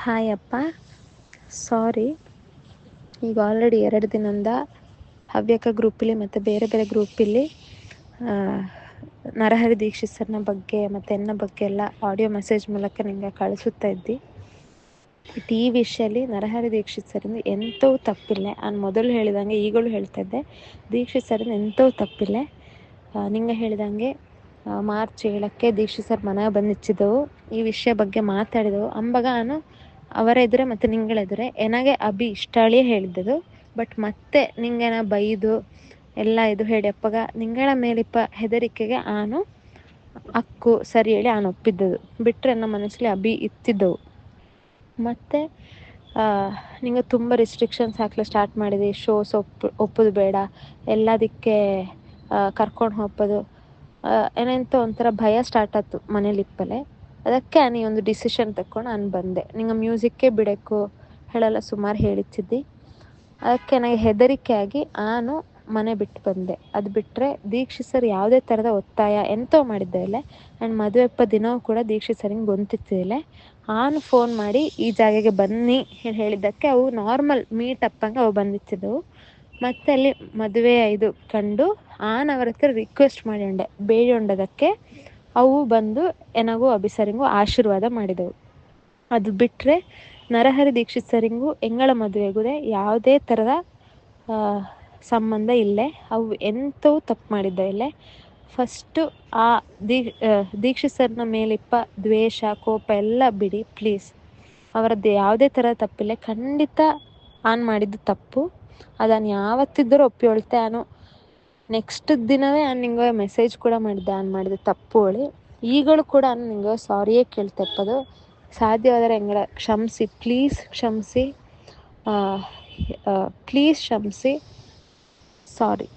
Hi ಅಪ್ಪ. ಸಾರಿ ಈಗ already ಎರಡು ದಿನದಿಂದ ಹವ್ಯಕ ಗ್ರೂಪಲ್ಲಿ ಮತ್ತು ಬೇರೆ ಬೇರೆ ಗ್ರೂಪಲ್ಲಿ ನರಹರಿ ದೀಕ್ಷಿತ್ ಸರ್ನ ಬಗ್ಗೆ ಮತ್ತು ಎನ್ನ ಬಗ್ಗೆ ಎಲ್ಲ ಆಡಿಯೋ ಮೆಸೇಜ್ ಮೂಲಕ ನಿಮಗೆ ಕಳಿಸುತ್ತಾ ಇದ್ದಿ. ಬಟ್ ಈ ನರಹರಿ ದೀಕ್ಷಿತ್ ಸರಿಂದ ಎಂಥವು ತಪ್ಪಿಲ್ಲ. ನಾನು ಮೊದಲು ಹೇಳಿದಂಗೆ ಈಗಲೂ ಹೇಳ್ತಾ ಇದ್ದೆ. ದೀಕ್ಷಿತ್ ಸರಿಂದ ಎಂಥವು ತಪ್ಪಿಲ್ಲ. ನಿಂಗೆ ಹೇಳಿದಂಗೆ ಮಾರ್ಚ್ ಏಳಕ್ಕೆ ದೀಕ್ಷಿತ್ ಸರ್ ಮನೆಗೆ ಬಂದಿಚ್ಚಿದ್ದೆವು ಈ ವಿಷಯ ಬಗ್ಗೆ ಮಾತಾಡಿದೆವು. ಅಂಬಾಗ ನಾನು ಅವರ ಎದುರೇ ಮತ್ತು ನಿಂಗಳೆದುರೆ ಎನಗೆ ಅಭಿ ಇಷ್ಟಾಳಿಯೇ ಹೇಳಿದ್ದದು. ಬಟ್ ಮತ್ತೆ ನಿಂಗೇನ ಬೈದು, ಎಲ್ಲ ಇದು ಹೇಳಿ ಅಪ್ಪಗ, ನಿಂಗಳ ಮೇಲಿಪ್ಪ ಹೆದರಿಕೆಗೆ ಆನು ಅಕ್ಕು ಸರಿ ಹೇಳಿ ಆನು ಒಪ್ಪಿದ್ದದು. ಬಿಟ್ಟರೆ ನನ್ನ ಮನಸ್ಸಲ್ಲಿ ಅಭಿ ಇತ್ತಿದ್ದವು. ಮತ್ತು ನಿಂಗೆ ತುಂಬ ರಿಸ್ಟ್ರಿಕ್ಷನ್ಸ್ ಹಾಕ್ಲಿಕ್ಕೆ ಸ್ಟಾರ್ಟ್ ಮಾಡಿದೆ. ಶೋಸ್ ಒಪ್ಪು ಒಪ್ಪೋದು ಬೇಡ. ಎಲ್ಲದಕ್ಕೆ ಕರ್ಕೊಂಡು ಹೋಗೋದು ಏನಂತ ಒಂಥರ ಭಯ ಸ್ಟಾರ್ಟ್ ಆಯ್ತು ಮನೇಲಿ ಇಪ್ಪಲೆ ಅದಕ್ಕೆ ನೀ ಒಂದು ಡಿಸಿಷನ್ ತಕೊಂಡು ನಾನು ಬಂದೆ. ನಿಂಗೆ ಮ್ಯೂಸಿಕ್ಕೇ ಬಿಡಬೇಕು ಹೇಳಲ್ಲ, ಸುಮಾರು ಹೇಳಿತ್ತಿದ್ದಿ ಅದಕ್ಕೆ ನನಗೆ ಹೆದರಿಕೆ ಆಗಿ ನಾನು ಮನೆ ಬಿಟ್ಟು ಬಂದೆ. ಅದು ಬಿಟ್ಟರೆ ದೀಕ್ಷಿತ್ ಸರ್ ಯಾವುದೇ ಥರದ ಒತ್ತಾಯ ಎಂತೋ ಮಾಡಿದ್ದೆ ಇಲ್ಲ ಆ್ಯಂಡ್ ಮದುವೆಪ್ಪ ದಿನವೂ ಕೂಡ ದೀಕ್ಷಿತ್ ಹಿಂಗೆ ಗೊಂತಿತ್ತಿಲ್ಲ ಆನು ಫೋನ್ ಮಾಡಿ ಈ ಜಾಗಕ್ಕೆ ಬನ್ನಿ ಹೇಳಿ ಹೇಳಿದ್ದಕ್ಕೆ ಅವು ನಾರ್ಮಲ್ ಮೀಟ್ ಅಪ್ಪಂಗೆ ಅವು ಬಂದಿತ್ತಿದ್ದವು ಮತ್ತೆ ಅಲ್ಲಿ ಮದುವೆ ಇದು ಕಂಡು ಆನ್ ಅವರ ಹತ್ರ ರಿಕ್ವೆಸ್ಟ್ ಮಾಡಿಂಡೆ ಬೇಡಿಕೊಂಡದಕ್ಕೆ ಅವು ಬಂದು ಎನಗೂ ಅಭಿಸರಿಂಗು ಆಶೀರ್ವಾದ ಮಾಡಿದವು. ಅದು ಬಿಟ್ಟರೆ ನರಹರಿ ದೀಕ್ಷಿತ್ ಸರಿಂಗೂ ಎಂಗಳ ಮದುವೆಗೂ ಯಾವುದೇ ಥರದ ಸಂಬಂಧ ಇಲ್ಲೇ. ಅವು ಎಂಥವು ತಪ್ಪು ಮಾಡಿದ್ದ ಇಲ್ಲೇ. ಫಸ್ಟು ಆ ದೀ ದೀಕ್ಷಿತ್ ಸರ್ನ ಮೇಲಿಪ್ಪ ದ್ವೇಷ, ಕೋಪ ಎಲ್ಲ ಬಿಡಿ, ಪ್ಲೀಸ್. ಅವರದ್ದು ಯಾವುದೇ ಥರ ತಪ್ಪಿಲ್ಲ. ಖಂಡಿತ ಆನ್ ಮಾಡಿದ್ದು ತಪ್ಪು. ಅದನ್ನು ಯಾವತ್ತಿದ್ದರೂ ಒಪ್ಪಿಕೊಳ್ತೆ ನಾನು ನೆಕ್ಸ್ಟ್ ದಿನವೇ ನಾನು ನಿಂಗೆ ಮೆಸೇಜ್ ಕೂಡ ಮಾಡಿದ್ದೆ. ಆನ್ ಮಾಡಿದ ತಪ್ಪು ಹೇಳಿ ಈಗಲೂ ಕೂಡ ನಾನು ನಿಂಗೆ ಸಾರಿಯೇ ಕೇಳ್ತಪ್ಪದು ಸಾಧ್ಯವಾದರೆ ಹೆಂಗಡ ಕ್ಷಮಿಸಿ ಪ್ಲೀಸ್ ಕ್ಷಮಿಸಿ. ಪ್ಲೀಸ್ ಕ್ಷಮಿಸಿ. ಸಾರಿ